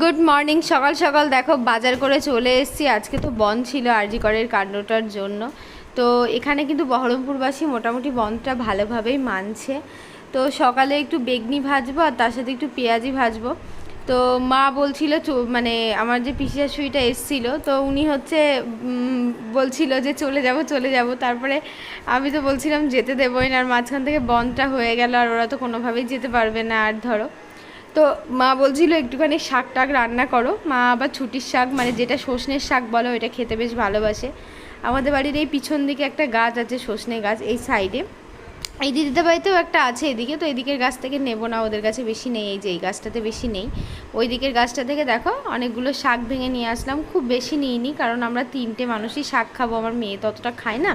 Good morning সকাল সকাল দেখো, বাজার করে চলে এসেছি। আজকে তো বন্ধ ছিল আরজি করের কাণ্ডটার জন্য। তো এখানে কিন্তু বহরমপুরবাসী মোটামুটি বন্ধটা ভালোভাবেই মানছে। তো সকালে একটু বেগনি ভাজবো আর তার সাথে একটু পেঁয়াজি ভাজবো। তো মা বলছিল মানে আমার যে পিসি শাশুড়িটা এসছিল, তো উনি হচ্ছে বলছিল যে চলে যাব চলে যাব। তারপরে আমি তো বলছিলাম যেতে দেবোই না, আর মাঝখান থেকে বনটা হয়ে গেল, আর ওরা তো কোনোভাবেই যেতে পারবে না। আর ধরো তো মা বলছিল, একটুখানি শাক টাক রান্না করো। মা আবার ছুটির শাক মানে যেটা সজনের শাক বলো, এটা খেতে বেশ ভালোবাসে। আমাদের বাড়ির এই পিছন দিকে একটা গাছ আছে সজনে গাছ, এই সাইডে। এই দিদিদের বাড়িতেও একটা আছে এদিকে, তো এদিকের গাছ থেকে নেব না, ওদের কাছে বেশি নেই, এই যে এই গাছটাতে বেশি নেই। ওই দিকের গাছটা থেকে দেখো, অনেকগুলো শাক ভেঙে নিয়ে আসলাম, খুব বেশি নিইনি, কারণ আমরা তিনটে মানুষই শাক খাব, আমার মেয়ে তো অতটা খায় না।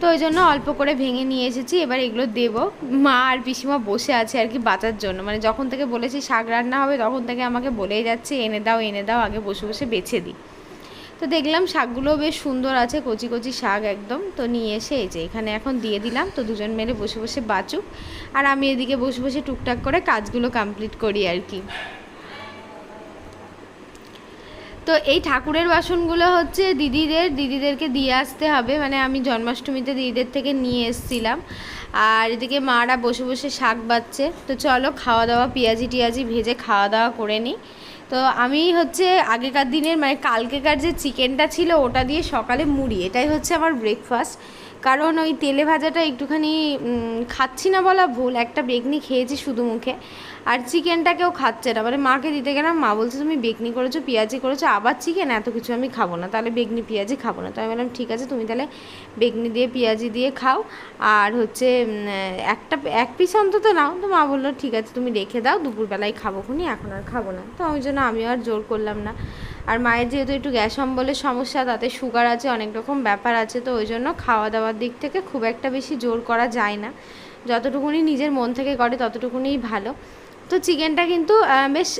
তো ওই জন্য অল্প করে ভেঙে নিয়ে এসেছি, এবার এগুলো দেবো। মা আর পিসিমা বসে আছে আর কি বাঁচার জন্য। মানে যখন থেকে বলেছি শাক রান্না হবে, তখন থেকে আমাকে বলেই যাচ্ছে, এনে দাও এনে দাও, আগে বসে বসে বেছে দিই তো দেখলাম শাকগুলোও বেশ সুন্দর আছে, কচি কচি শাক একদম। তো নিয়ে এসে এই যে এখানে এখন দিয়ে দিলাম, তো দুজন মিলে বসে বসে বাঁচুক। আর আমি এদিকে বসে বসে টুকটাক করে কাজগুলো কমপ্লিট করি আর কি। তো এই ঠাকুরের বাসনগুলো হচ্ছে দিদিদের, দিদিদেরকে দিয়ে আসতে হবে। মানে আমি জন্মাষ্টমীতে দিদিদের থেকে নিয়ে এসেছিলাম। আর এদিকে মারা বসে বসে শাক বাচ্ছে। তো চলো খাওয়া দাওয়া পেঁয়াজি টিয়াজি ভেজে খাওয়া দাওয়া করে নিই। তো আমি হচ্ছে আগেকার দিনের মানে কালকেকার যে চিকেনটা ছিল, ওটা দিয়ে সকালে মুড়ি। এটাই হচ্ছে আমার ব্রেকফাস্ট কারণ ওই তেলে ভাজাটা একটুখানি খাচ্ছি না বলা ভুল, একটা বেগনি খেয়েছি শুধু মুখে, আর চিকেনটা কেউ খাচ্ছে না। মানে মাকে দিতে গেলাম, মা বলছে, তুমি বেগনি করেছ, পেঁয়াজি করেছ, আবার চিকেন এত কিছু আমি খাব না, তাহলে বেগনি, পেঁয়াজি খাব না। তো আমি বললাম, ঠিক আছে, তুমি তাহলে বেগনি দিয়ে, পেঁয়াজি দিয়ে খাও। আর হচ্ছে একটা, এক পিস অন্তত নাও। তো মা বলল, ঠিক আছে, তুমি রেখে দাও, দুপুরবেলায় খাব খুনি, এখন আর খাব না। তো ওই জন্য আমিও আর জোর করলাম না। আর মায়ের যেহেতু একটু গ্যাস অম্বলের সমস্যা, তাতে সুগার আছে, অনেক রকম ব্যাপার আছে, তো ওই জন্য খাওয়া দাওয়ার দিক থেকে খুব একটা বেশি জোর করা যায় না। যতটুকুনি নিজের মন থেকে করে ততটুকুনিই ভালো। তো চিকেনটা কিন্তু বেশ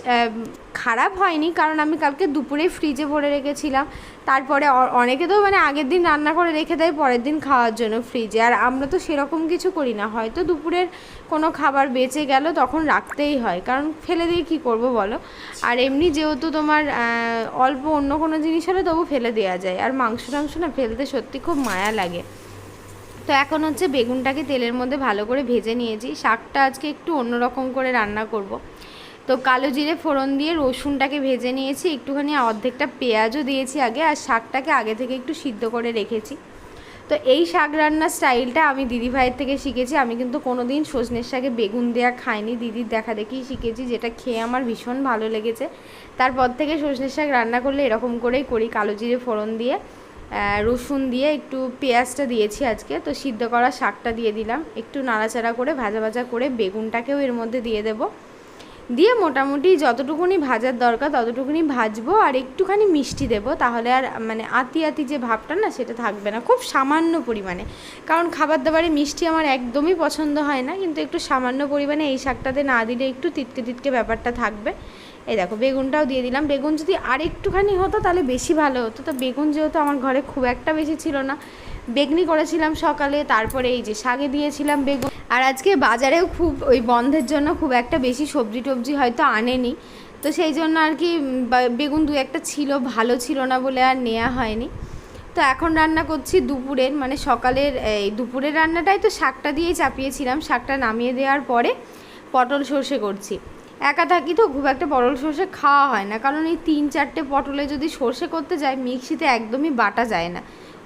খারাপ হয়নি, কারণ আমি কালকে দুপুরে ফ্রিজে ভরে রেখেছিলাম। তারপরে অনেকে তো মানে আগের দিন রান্না করে রেখে দেয়, পরের দিন খাওয়ার জন্য ফ্রিজে। আর আমরা তো সেরকম কিছু করি না। হয়তো দুপুরের কোনো খাবার বেঁচে গেল, তখন রাখতেই হয়। কারণ ফেলে দিয়ে কী করব বলো? আর এমনি যেহেতু তোমার অল্প অন্য কোনো জিনিস হলে তবু ফেলে দেওয়া যায়। আর মাংস টাংস না ফেলতে সত্যি খুব মায়া লাগে। তো এখন হচ্ছে বেগুনটাকে তেলের মধ্যে ভালো করে ভেজে নিয়েছি। শাকটা আজকে একটু অন্যরকম করে রান্না করব। তো কালো জিরে ফোড়ন দিয়ে রসুনটাকে ভেজে নিয়েছি। একটুখানি অর্ধেকটা পেঁয়াজও দিয়েছি আগে। আর শাকটাকে আগে থেকে একটু সিদ্ধ করে রেখেছি। তো এই শাক রান্নার স্টাইলটা আমি দিদিভাইয়ের থেকে শিখেছি। আমি কিন্তু কোনো দিন সজনের শাকে বেগুন দেওয়া খাইনি। দিদির দেখা দেখেই শিখেছি, যেটা খেয়ে আমার ভীষণ ভালো লেগেছে। তারপর থেকে সজনের শাক রান্না করলে এরকম করেই করি, কালো জিরে ফোড়ন দিয়ে রসুন দিয়ে, একটু পেঁয়াজটা দিয়েছি আজকে। তো সিদ্ধ করা শাকটা দিয়ে দিলাম। একটু নাড়াচাড়া করে ভাজা ভাজা করে বেগুনটাকেও এর মধ্যে দিয়ে দেবো। দিয়ে মোটামুটি যতটুকুনি ভাজার দরকার ততটুকুনি ভাজবো আর একটুখানি মিষ্টি দেবো, তাহলে আর মানে আতি আতি যে ভাবটা না সেটা থাকবে না, খুব সামান্য পরিমাণে। কারণ খাবার দাবারে মিষ্টি আমার একদমই পছন্দ হয় না, কিন্তু একটু সামান্য পরিমাণে এই শাকটাতে না দিলে একটু তিতকে তিতকে ব্যাপারটা থাকবে। এই দেখো, বেগুনটাও দিয়ে দিলাম। বেগুন যদি আর একটুখানি হতো তাহলে বেশি ভালো হতো। তো বেগুন যেহেতু আমার ঘরে খুব একটা বেশি ছিল না, বেগনি করেছিলাম সকালে, তারপরে এই যে শাকে দিয়েছিলাম বেগুন। আর আজকে বাজারেও খুব, ওই বন্ধের জন্য খুব একটা বেশি সবজি টবজি হয়তো আনেনি। তো সেই জন্য আর কি বেগুন দু একটা ছিল, ভালো ছিল না বলে আর নেওয়া হয়নি। তো এখন রান্না করছি দুপুরের মানে সকালের, এই দুপুরের রান্নাটাই তো শাকটা দিয়েই চাপিয়েছিলাম, শাকটা নামিয়ে দেওয়ার পরে পটল সর্ষে করছি। একা থাকি তো খুব একটা পটল সর্ষে খাওয়া হয় না, কারণ এই তিন চারটে পটলে যদি সর্ষে করতে যাই, মিক্সিতে একদমই বাটা যায় না।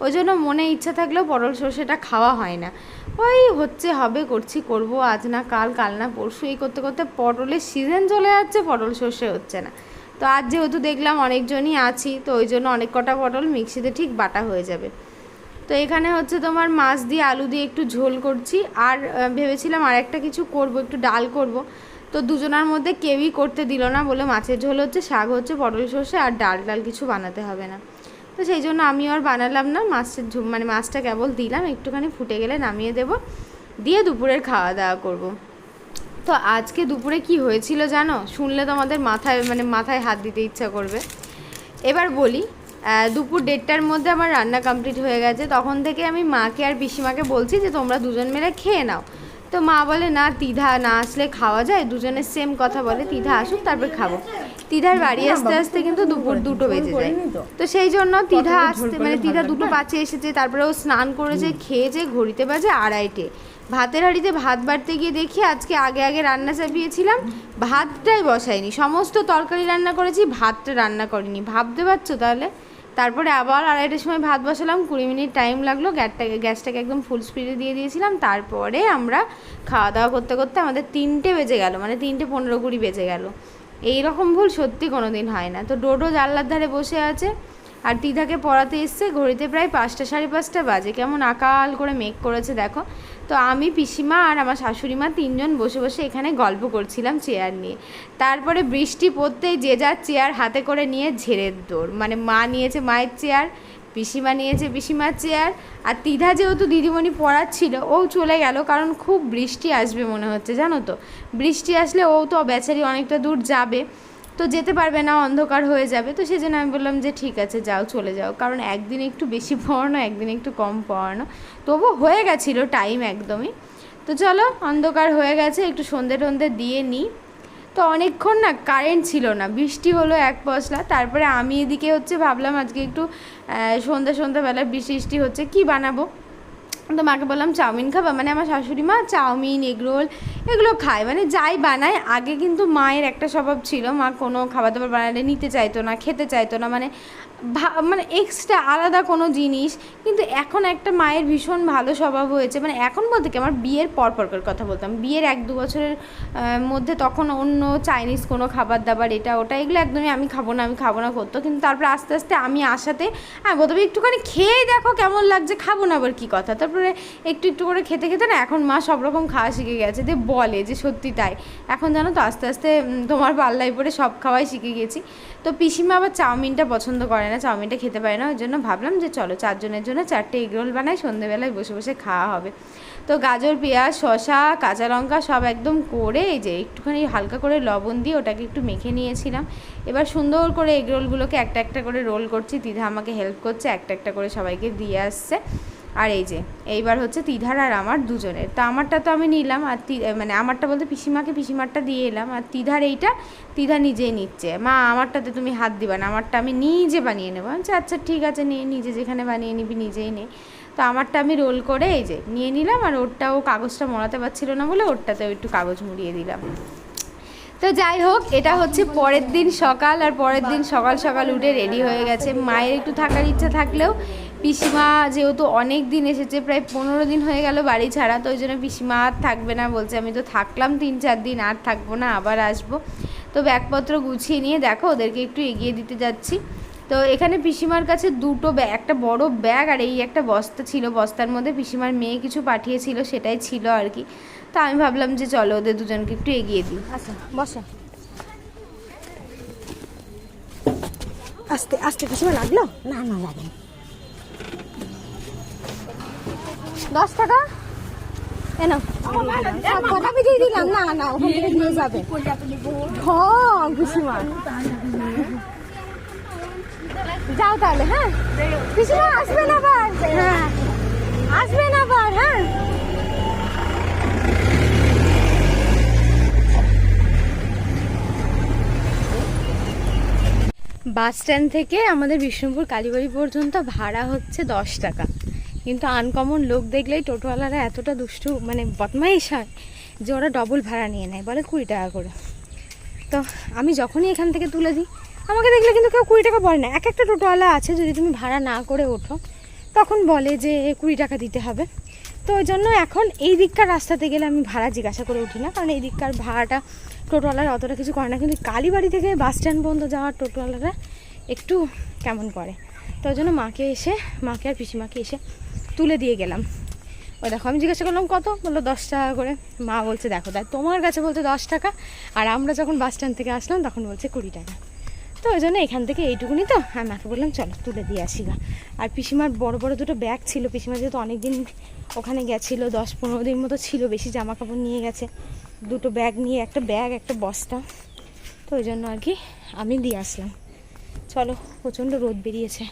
ওই জন্য মনে ইচ্ছা থাকলেও পটল সর্ষেটা খাওয়া হয় না। ওই হচ্ছে, হবে, করছি, করব, আজ না, কাল কাল না, পরশু, এই করতে করতে পটলের সিজন চলে যাচ্ছে, পটল সর্ষে হচ্ছে না। তো আজ যেহেতু দেখলাম অনেকজনই আছি, তো ওই জন্য অনেক কটা পটল মিক্সিতে ঠিক বাটা হয়ে যাবে। তো এখানে হচ্ছে তোমার মাছ দিয়ে আলু দিয়ে একটু ঝোল করছি, আর ভেবেছিলাম আর একটা কিছু করব, একটু ডাল করব। তো দুজনার মধ্যে কেউই করতে দিল না বলে মাছের ঝোল হচ্ছে, শাক হচ্ছে, পটল সর্ষে, আর ডাল ডাল কিছু বানাতে হবে না। তো সেই জন্য আমি আর বানালাম না, মাছের ঝোল মানে মাছটা কেবল দিলাম, একটুখানি ফুটে গেলে নামিয়ে দেব, দিয়ে দুপুরের খাওয়া দাওয়া করব। তো আজকে দুপুরে কি হয়েছিল জানো? শুনলে তোমাদের মাথায় মানে মাথায় হাত দিতে ইচ্ছা করবে। এবার বলি দুপুর দেড়টার মধ্যে আমার রান্না কমপ্লিট হয়ে গেছে, তখন থেকে আমি মাকে আর পিসিমাকে বলছি যে তোমরা দুজন মিলে খেয়ে নাও। তো মা বলে, না, তিধা না আসলে খাওয়া যায় দুজনের সেম কথা বলে, তিধা আসুক, তারপর খাব। তিধার বাড়ি আসতে আসতে কিন্তু দুপুর দুটো বেজে যায়। তো। সেই জন্য তিধা আসতে মানে তিধা দুটো পাঁচে এসেছে তারপরে ও স্নান করেছে খেয়েছে ঘড়িতে বাজে আড়াইটে। ভাতের হাঁড়িতে ভাত বাড়তে গিয়ে দেখি আজকে আগে আগে রান্না চাপিয়েছিলাম ভাতটাই বসাইনি সমস্ত তরকারি রান্না করেছি ভাতটা রান্না করিনি। ভাবতে পারছ তাহলে? তারপরে আবার আড়াইটার সময় ভাত বসালাম কুড়ি মিনিট টাইম লাগল গ্যাসটাকে গ্যাসটাকে একদম ফুল স্পিডে দিয়ে দিয়েছিলাম তারপরে আমরা খাওয়া দাওয়া করতে করতে আমাদের তিনটে বেজে গেল মানে তিনটে পনেরো কুড়ি বেজে গেল। এই রকম ভুল সত্যি কোনো দিন হয় না। তো ডোডো জানলার ধারে বসে আছে আর তিধাকে পড়াতে এসছে, ঘড়িতে প্রায় পাঁচটা সাড়ে পাঁচটা বাজে। কেমন আকাল করে মেঘ করেছে দেখো। তো আমি পিসিমা আর আমার শাশুড়ি মা তিনজন বসে বসে এখানে গল্প করছিলাম চেয়ার নিয়ে। তারপরে বৃষ্টি পড়তেই যে যার চেয়ার হাতে করে নিয়ে ঝেড়ের দৌড়। মানে মা নিয়েছে মায়ের চেয়ার পিসিমা নিয়েছে পিসিমার চেয়ার, আর তিধা যেহেতু দিদিমণি পড়াচ্ছিল, ও চলে গেল, কারণ খুব বৃষ্টি আসবে মনে হচ্ছে, জানো তো? বৃষ্টি আসলে ও তো বেচারি অনেকটা দূর যাবে, তো যেতে পারবে না, অন্ধকার হয়ে যাবে, তো সেই জন্য আমি বললাম যে ঠিক আছে, যাও, চলে যাও, কারণ একদিন একটু বেশি পড়ানো, একদিন একটু কম পড়ানো, তবু হয়ে গেছিল টাইম একদমই, তো চলো, অন্ধকার হয়ে গেছে, একটু সন্ধে টন্ধে দিয়ে নিই। তো অনেকক্ষণ না কারেন্ট ছিল না। বৃষ্টি হলো এক পশলা, তারপরে আমি এদিকে হচ্ছে ভাবলাম আজকে একটু সন্ধ্যা সন্ধ্যাবেলা বৃষ্টি হচ্ছে, কি বানাবো? তো মাকে বললাম, চাউমিন খাবা? মানে আমার শাশুড়ি মা, চাউমিন এগরোল এগুলো খায়। মানে যাই বানায়, আগে কিন্তু মায়ের একটা স্বভাব ছিল, মা কোনো খাবার দাবার বানালে নিতে চাইতো না, খেতে চাইতো না। মানে মানে এক্সট্রা আলাদা কোনো জিনিস, কিন্তু এখন একটা মায়ের ভীষণ ভালো স্বভাব হয়েছে। মানে এখন বলতে কি, আমার বিয়ের পর পরকার কথা বলতাম। বিয়ের এক দু বছরের মধ্যে তখন অন্য চাইনিজ কোনো খাবার দাবার এটা, ওটা, এগুলো একদমই আমি খাব না, আমি খাব না করতো। কিন্তু তারপরে আস্তে আস্তে আমি আসাতে হ্যাঁ বোধহয় একটুখানি খেয়েই দেখো কেমন লাগছে, খাব না আবার কী কথা। তারপরে একটু একটু করে খেতে খেতে না এখন মা সব রকম খাওয়া শিখে গেছে, যে বলে যে সত্যি তাই। এখন জানো তো, আস্তে আস্তে তোমার পাল্লায় পরে সব খাওয়াই শিখে গেছি। তো পিসিমা আবার চাউমিনটা পছন্দ করে না, চাউমিনটা খেতে পারে না, ওই জন্য ভাবলাম যে চলো চারজনের জন্য চারটে এগরোল বানাই, সন্ধেবেলায় বসে বসে খাওয়া হবে। তো গাজর, পেঁয়াজ শশা কাঁচা লঙ্কা সব একদম করে এই যে একটুখানি হালকা করে লবণ দিয়ে ওটাকে একটু মেখে নিয়েছিলাম। এবার সুন্দর করে এগরোলগুলোকে একটা একটা করে রোল করছি, দিদা আমাকে হেল্প করছে, একটা একটা করে সবাইকে দিয়ে আসছে। আর এই যে, এইবার হচ্ছে তিধার আর আমার দুজনের। তো আমারটা তো আমি নিলাম আর মানে আমারটা বলতে পিসিমাকে পিসিমারটা দিয়ে এলাম আর তিধার এইটা তিধা নিজেই নিচ্ছে। মা, আমারটাতে তুমি হাত দিবা না, আমারটা আমি নিজে বানিয়ে নেব। আমি আচ্ছা ঠিক আছে নিয়ে নিজে যেখানে বানিয়ে নিবি নিজেই নে। তো আমারটা আমি রোল করে এই যে, নিয়ে নিলাম আর ওরটা ও কাগজটা মরাতে পারছিল না বলে ওরটাতেও একটু কাগজ মুড়িয়ে দিলাম। তো যাই হোক, এটা হচ্ছে পরের দিন সকাল আর পরের দিন সকাল সকাল উঠে রেডি হয়ে গেছে। মায়ের একটু থাকার ইচ্ছা থাকলেও পিসিমা যেহেতু অনেক দিন এসেছে, প্রায় পনেরো দিন হয়ে গেল বাড়ি ছাড়া, তো ওই জন্য পিসিমা আর থাকবে না বলছে। আমি তো থাকলাম তিন চার দিন, আর থাকব না, আবার আসব। তো ব্যাগপত্র গুছিয়ে নিয়ে দেখো, ওদেরকে একটু এগিয়ে দিতে যাচ্ছি। তো এখানে পিসিমার কাছে দুটো ব্যাগ একটা বড় ব্যাগ আর এই একটা বস্তা ছিল। বস্তার মধ্যে পিসিমার মেয়ে কিছু পাঠিয়েছিল, সেটাই ছিল আর কি। তো আমি ভাবলাম যে চলো ওদের দুজনকে একটু এগিয়ে দিই। আচ্ছা বসো। আস্তে আস্তে কিছু লাগল? না না লাগে দশ টাকা? এনো কটা দিয়ে দিলাম। না না ওখান থেকে দিয়ে যাবে। হ্যাঁ যাও তাহলে হ্যাঁ? পিসিমা আসবে না আবার? হ্যাঁ। আসবে না আবার হ্যাঁ? বাস স্ট্যান্ড থেকে আমাদের বিষ্ণুপুর কালীবাড়ি পর্যন্ত ভাড়া হচ্ছে দশ টাকা। কিন্তু আনকমন লোক দেখলেই টোটোওয়ালারা এতটা দুষ্টু মানে বদমাইশ হয় যে ওরা ডবল ভাড়া নিয়ে নেয়, বলে কুড়ি টাকা করে। তো আমি যখনই এখান থেকে তুলে দিই, আমাকে দেখলে কিন্তু কেউ কুড়ি টাকা বলে না। এক একটা টোটোওয়ালা আছে, যদি তুমি ভাড়া না করে ওঠো, তখন বলে যে কুড়ি টাকা দিতে হবে। তো ওই জন্য এখন এই দিককার রাস্তাতে গেলে আমি ভাড়া জিজ্ঞাসা করে উঠি না, কারণ এই দিককার ভাড়াটা টোটোওয়ালারা অতটা কিছু করে না, কিন্তু কালীবাড়ি থেকে বাস স্ট্যান্ড পর্যন্ত যাওয়ার টোটোওয়ালারা একটু কেমন করে। তো জন্য মাকে এসে, মাকে আর পিসিমাকে এসে তুলে দিয়ে গেলাম। ওই দেখো, আমি জিজ্ঞাসা করলাম, কত? বলল, দশ টাকা করে। মা বলছে, দেখো তাই তোমার কাছে বলছে দশ টাকা, আর আমরা যখন বাস স্ট্যান্ড থেকে আসলাম, তখন বলছে কুড়ি টাকা। তো ওই জন্য এখান থেকে এইটুকুনি তো আমি মাকে বললাম, চলো, তুলে দিয়ে আসি গা। আর পিসিমার বড় বড় দুটো ব্যাগ ছিল, পিসিমা যেহেতু অনেক দিন ওখানে গেছিল, দশ পনেরো দিন মতো ছিল, বেশি জামা কাপড় নিয়ে গেছে। দুটো ব্যাগ নিয়ে, একটা ব্যাগ, একটা বস্তা। তো ওই জন্য আর কি আমি দিয়ে আসলাম। চলো, প্রচণ্ড রোদ বেরিয়েছে।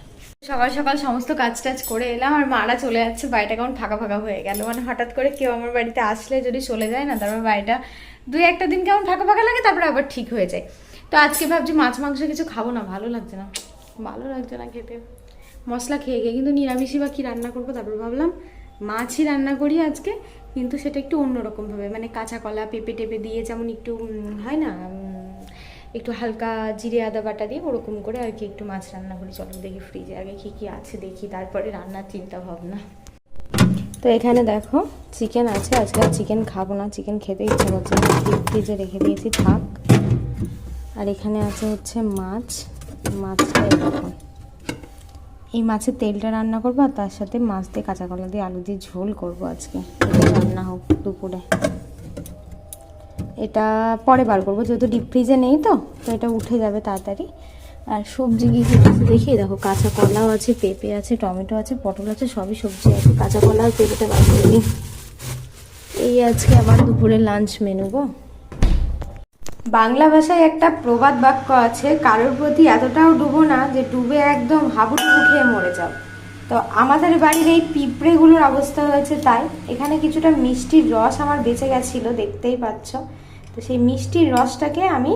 সকাল সকাল সমস্ত কাজ টাজ করে এলাম, আর মারা চলে যাচ্ছে, বাড়িটা কেমন ফাঁকা ফাঁকা হয়ে গেল। মানে হঠাৎ করে কেউ আমার বাড়িতে আসলে যদি চলে যায় না, তারপর বাড়িটা দুই একটা দিন কেমন ফাঁকা ফাঁকা লাগে, তারপরে আবার ঠিক হয়ে যায়। তো আজকে ভাবছি মাছ, মাংস কিছু খাব না, ভালো লাগছে না। ভালো লাগছে না খেতে। মশলা খেয়ে গিয়ে কিন্তু নিরামিষই বা কী রান্না করব, তারপর ভাবলাম মাছই রান্না করি আজকে। কিন্তু সেটা একটু অন্যরকমভাবে মানে কাঁচা কলা, পেঁপে টেপে দিয়ে যেমন একটু হয় না একটু হালকা জিরে, আদা, বাটা দিয়ে ওরকম করে আর কি একটু মাছ রান্না করি। চলো দেখি ফ্রিজে আগে কী কী আছে, দেখি তারপরে রান্নার চিন্তা ভাবনা। তো এখানে দেখো চিকেন আছে, আজকে চিকেন খাব না চিকেন খেতে ইচ্ছে করছে ফ্রিজে রেখে দিয়েছি, থাক। আর এখানে আছে হচ্ছে মাছ। মাছটা এরকম এই মাছের তেলটা রান্না করব আর তার সাথে মাছ দিয়ে কাঁচা কলা দিয়ে আলু দিয়ে ঝোল করব আজকে। রান্না হোক দুপুরে। এটা পরে বার করব, যেহেতু ডিপ ফ্রিজে নেই তো তো এটা উঠে যাবে তাড়াতাড়ি। আর সবজি কি কি আছে দেখি? দেখো, কাঁচা কলাও আছে, পেঁপে আছে, টমেটো আছে, পটল আছে, সবই সবজি আছে। কাঁচা কলা আর পেঁপেটা বার এই আজকে আমার দুপুরে লাঞ্চ মেনু গো। বাংলা ভাষায় একটা প্রবাদ বাক্য আছে, কারোর প্রতি এতটাও ডুবো না যে ডুবে একদম হাবুডুবু খেয়ে মরে যাও। তো আমাদের বাড়ির এই পিঁপড়েগুলোর অবস্থা হয়েছে তাই, এখানে কিছুটা মিষ্টির রস আমার বেঁচে গেছিল, দেখতেই পাচ্ছ। তো সেই মিষ্টির রসটাকে আমি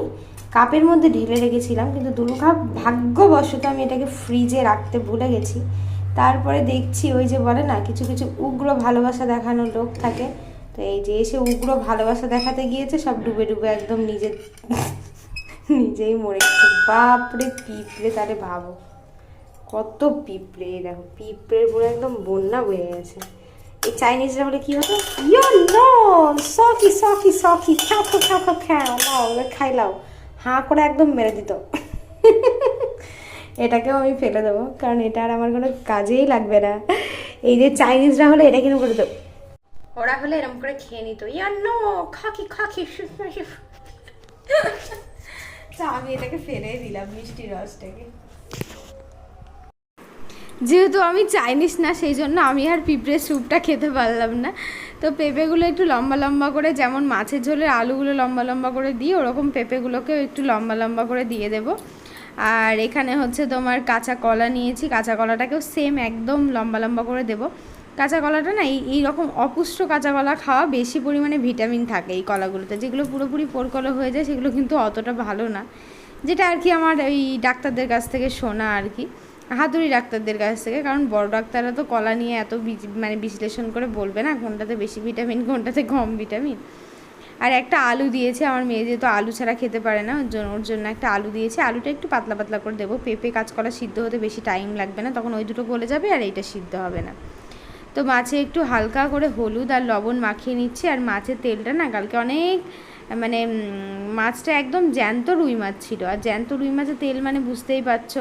কাপের মধ্যে ঢেলে রেখেছিলাম, কিন্তু দুর্গা ভাগ্যবশত আমি এটাকে ফ্রিজে রাখতে ভুলে গেছি। তারপরে দেখছি ওই যে বলে না, কিছু কিছু উগ্র ভালোবাসা দেখানোর লোক থাকে তো এই যে এসে উগ্র ভালোবাসা দেখাতে গিয়েছে, সব ডুবে ডুবে একদম নিজের নিজেই মরে গেছে। বাপরে, পিঁপড়ে তাহলে ভাবো। কত পিঁপড়ে দেখো, পিঁপড়ের পুরো একদম বন্যা বয়ে গেছে। এই চাইনিজরা হলে কি হতো? ইয়ো, নো, সকি সকি সকি, খাও খাও খাও নাও খাইলাও হাঁ করে একদম মেরে দিত। এটাকেও আমি ফেলে দেবো, কারণ এটা আর আমার কোনো কাজেই লাগবে না। এই যে চাইনিজরা হলে এটা কিনে করে দেবো। ওরা হলে এরকম করে খেয়ে নিত। ইয়া নো খাকি খাকি তো আমি এটাকে ফেলে দিলাম মিষ্টি রসটাকে। যেহেতু আমি চাইনিজ না সেই জন্য আমি আর পিঁপড়ে স্যুপটা খেতে পারলাম না। তো পেঁপেগুলো একটু লম্বা লম্বা করে যেমন মাছের ঝোলের আলুগুলো লম্বা লম্বা করে দিই ওরকম পেঁপেগুলোকেও একটু লম্বা লম্বা করে দিয়ে দেব। আর এখানে হচ্ছে তোমার কাঁচা কলা নিয়েছি কাঁচা কলাটাকেও সেম একদম লম্বা লম্বা করে দেব। কাঁচা কলাটা না, এই রকম অপুষ্ট কাঁচা কলা খাওয়া বেশি পরিমাণে ভিটামিন থাকে এই কলাগুলোতে। যেগুলো পুরোপুরি পোরকলা হয়ে যায়, সেগুলো কিন্তু অতটা ভালো না। যেটা আর কি আমার ওই ডাক্তারদের কাছ থেকে শোনা আর কি, হাতুড়ি ডাক্তারদের কাছ থেকে, কারণ বড় ডাক্তাররা তো কলা নিয়ে এত মানে বিশ্লেষণ করে বলবে না, কোনটাতে বেশি ভিটামিন, কোনটাতে কম ভিটামিন। আর একটা আলু দিয়েছে, আমার মেয়ে যেহেতু আলু ছাড়া খেতে পারে না, ওর জন্য ওর জন্য একটা আলু দিয়েছে। আলুটা একটু পাতলা পাতলা করে দেবো, পেঁপে কাঁচকলা সিদ্ধ হতে বেশি টাইম লাগবে না, তখন ওই দুটো গলে যাবে আর এইটা সিদ্ধ হবে না। তো মাছে একটু হালকা করে হলুদ আর লবণ মাখিয়ে নিচ্ছি, আর মাছের তেলটা না কালকে অনেক মানে মাছটা একদম জ্যান্ত রুই মাছ ছিল। আর জ্যান্ত রুই মাছের তেল মানে বুঝতেই পারছ,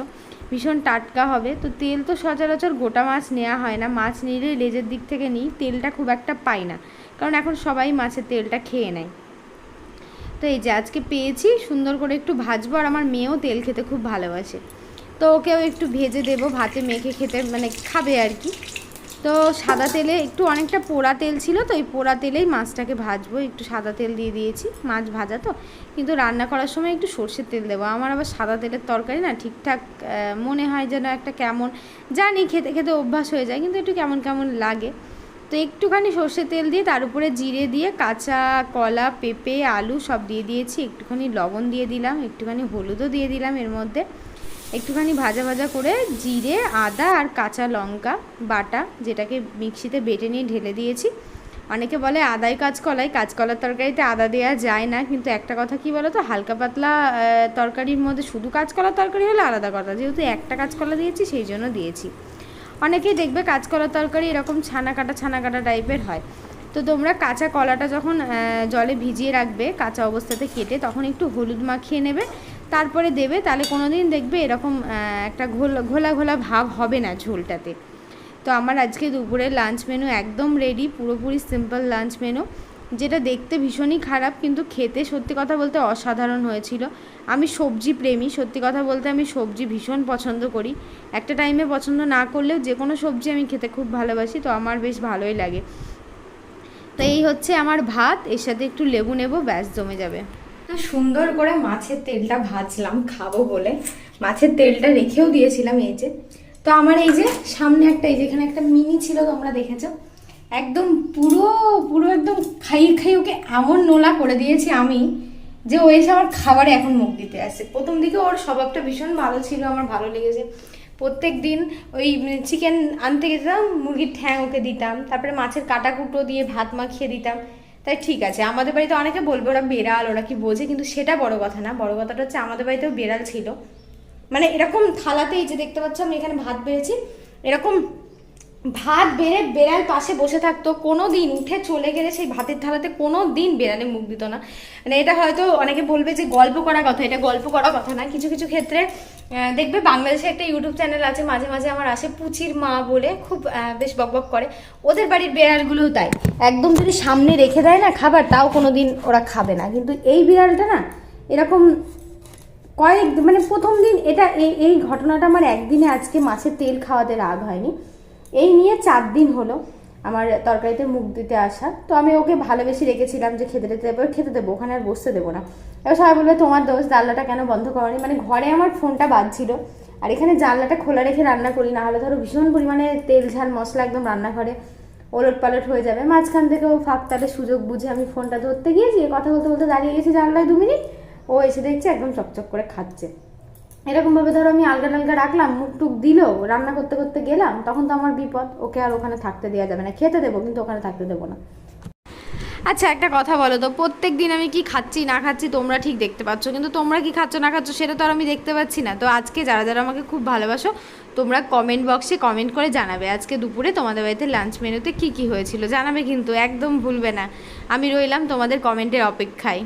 ভীষণ টাটকা হবে। তো তেল তো সচরাচর গোটা মাছ নেওয়া হয় না, মাছ নিলে লেজের দিক থেকে নিই, তেলটা খুব একটা পাই না। কারণ এখন সবাই মাছের তেলটা খেয়ে নেয়। তো এই যে আজকে পেয়েছি, সুন্দর করে একটু ভাজবো, আর আমার মেয়েও তেল খেতে খুব ভালোবাসে। তো ওকেও একটু ভেজে দেবো, ভাতে মেখে খেতে মানে খাবে আর কি। তো সাদা তেলে একটু অনেকটা পোড়া তেল ছিল, তো এই পোড়া তেলেই মাছটাকে ভাজবো। একটু সাদা তেল দিয়ে দিয়েছি, মাছ ভাজা তো। কিন্তু রান্না করার সময় একটু সর্ষের তেল দেবো। আমার আবার সাদা তেলের তরকারি না ঠিকঠাক মনে হয় যেন একটা কেমন, জানি খেতে খেতে অভ্যাস হয়ে যায়, কিন্তু একটু কেমন কেমন লাগে। তো একটুখানি সর্ষের তেল দিয়ে তার উপরে জিরে দিয়ে কাঁচা কলা, পেঁপে, আলু সব দিয়ে দিয়েছি। একটুখানি লবণ দিয়ে দিলাম, একটুখানি হলুদও দিয়ে দিলাম এর মধ্যে। একটুখানি ভাজা ভাজা করে জিরে, আদা আর কাঁচা লঙ্কা বাটা যেটাকে মিক্সিতে বেটে নিয়ে ঢেলে দিয়েছি। অনেকে বলে আদায় কাঁচকলাই, কাঁচকলার তরকারিতে আদা দেওয়া যায় না, কিন্তু একটা কথা কি বলো তো হালকা পাতলা তরকারির মধ্যে শুধু কাঁচকলার তরকারি হলে আলাদা কথা। যেহেতু একটা কাঁচকলা দিয়েছি, সেই জন্য দিয়েছি। অনেকেই দেখবে কাঁচকলার তরকারি এরকম ছানা কাটা ছানা কাটা টাইপের হয়। তো তোমরা কাঁচা কলাটা যখন জলে ভিজিয়ে রাখবে, কাঁচা অবস্থাতে কেটে তখন একটু হলুদ মাখিয়ে নেবে তারপরে দেবে, তাহলে কোনো দিন দেখবে এরকম একটা ঘোলা ঘোলা ঘোলা ভাব হবে না ঝোলটাতে। তো আমার আজকে দুপুরের লাঞ্চ মেনু একদম রেডি পুরোপুরি সিম্পল লাঞ্চ মেনু যেটা দেখতে ভীষণই খারাপ, কিন্তু খেতে সত্যি কথা বলতে অসাধারণ হয়েছিল। আমি সবজি প্রেমী, সত্যি কথা বলতে আমি সবজি ভীষণ পছন্দ করি। একটা টাইমে পছন্দ না করলেও যে কোনো সবজি আমি খেতে খুব ভালোবাসি, তো আমার বেশ ভালোই লাগে। তো এই হচ্ছে আমার ভাত, এর সাথে একটু লেবু নেব, ব্যাস, জমে যাবে। সুন্দর করে মাছের তেলটা ভাজলাম, খাব বলে। মাছের তেলটা রেখেও দিয়েছিলাম এই যে। তো আমার এই যে সামনে একটা, এই যেখানে একটা মিনি ছিল, তোমরা দেখেছ? একদম পুরো পুরো একদম খাইয়ে খাইয়ে ওকে এমন নোলা করে দিয়েছি আমি যে ও এসে আমার খাবারে এখন মুখ দিতে আসে। প্রথম দিকে ওর স্বভাবটা ভীষণ ভালো ছিল, আমার ভালো লেগেছে। প্রত্যেক দিন ওই চিকেন আনতে যেতাম মুরগির ঠ্যাং ওকে দিতাম, তারপরে মাছের কাটা কুটো দিয়ে ভাত মাখিয়ে দিতাম। তাই ঠিক আছে, আমাদের বাড়িতে অনেকে বলবে ওরা বেড়াল, ওরা কি বোঝে, কিন্তু সেটা বড় কথা না। বড় কথাটা হচ্ছে আমাদের বাড়িতেও বেড়াল ছিল। মানে এরকম থালাতেই যে দেখতে পাচ্ছ, আমি এখানে ভাত বেড়েছি, এরকম ভাত বেড়ে বেড়াল পাশে বসে থাকতো কোনো দিন উঠে চলে গেলে সেই ভাতের থালাতে কোনো দিন বেড়ালে মুখ দিত না। মানে এটা হয়তো অনেকে বলবে যে গল্প করা কথা, এটা গল্প করা কথা না। কিছু কিছু ক্ষেত্রে দেখবে বাংলাদেশে একটা ইউটিউব চ্যানেল আছে, মাঝে মাঝে আমার আসে পুচির মা বলে, খুব বেশ বকবক করে। ওদের বাড়ির বেড়ালগুলোও তাই। একদম যদি সামনে রেখে দেয় না খাবার, তাও কোনো দিন ওরা খাবে না। কিন্তু এই বিড়ালটা না, এরকম কয়েক মানে প্রথম দিন এটা, এই এই ঘটনাটা আমার একদিনে, আজকে মাছের তেল খাওয়াতে রাগ হয়নি। এই নিয়ে চার দিন হলো আমার তরকারিতে মুখ দিতে আসা। তো আমি ওকে ভালোবেসে রেখেছিলাম যে খেতে টেতে দেবো, খেতে দেবো, ওখানে আর বসতে দেবো না। এবার সবাই বলবে, তোমার দোষ, জানলাটা কেন বন্ধ করনি? মানে ঘরে আমার ফোনটা বাজছিল। আর এখানে জানলাটা খোলা রেখে রান্না করি, না হলে ধরো ভীষণ পরিমাণে তেল, ঝাল, মশলা একদম রান্নাঘরে ওলট পালট হয়ে যাবে। মাঝখান থেকে ও ফাঁক তালে সুযোগ বুঝে আমি ফোনটা ধরতে গিয়েছি, কথা বলতে বলতে দাঁড়িয়ে গেছি জানলায় দু মিনিট। ও এসে দেখছে একদম চকচক করে খাচ্ছে। এরকম ভাবে ধরো আমি আলগা টালগা রাখলাম, মুখ টুক দিল রান্না করতে করতে গেলাম, তখন তো আমার বিপদ, ওকে আর ওখানে থাকতে দেওয়া যাবে না। খেতে দেবো, কিন্তু ওখানে থাকতে দেবো না। আচ্ছা একটা কথা বলো তো, প্রত্যেক দিন আমি কি খাচ্ছি, না খাচ্ছি তোমরা ঠিক দেখতে পাচ্ছ, কিন্তু তোমরা কি খাচ্ছ, না খাচ্ছ সেটা তো আর আমি দেখতে পাচ্ছি না। তো আজকে যারা যারা আমাকে খুব ভালোবাসো, তোমরা কমেন্ট বক্সে কমেন্ট করে জানাবে আজকে দুপুরে তোমাদের বাড়িতে লাঞ্চ মেনুতে কি কি হয়েছিল, জানাবে কিন্তু, একদম ভুলবে না। আমি রইলাম তোমাদের কমেন্টের অপেক্ষায়।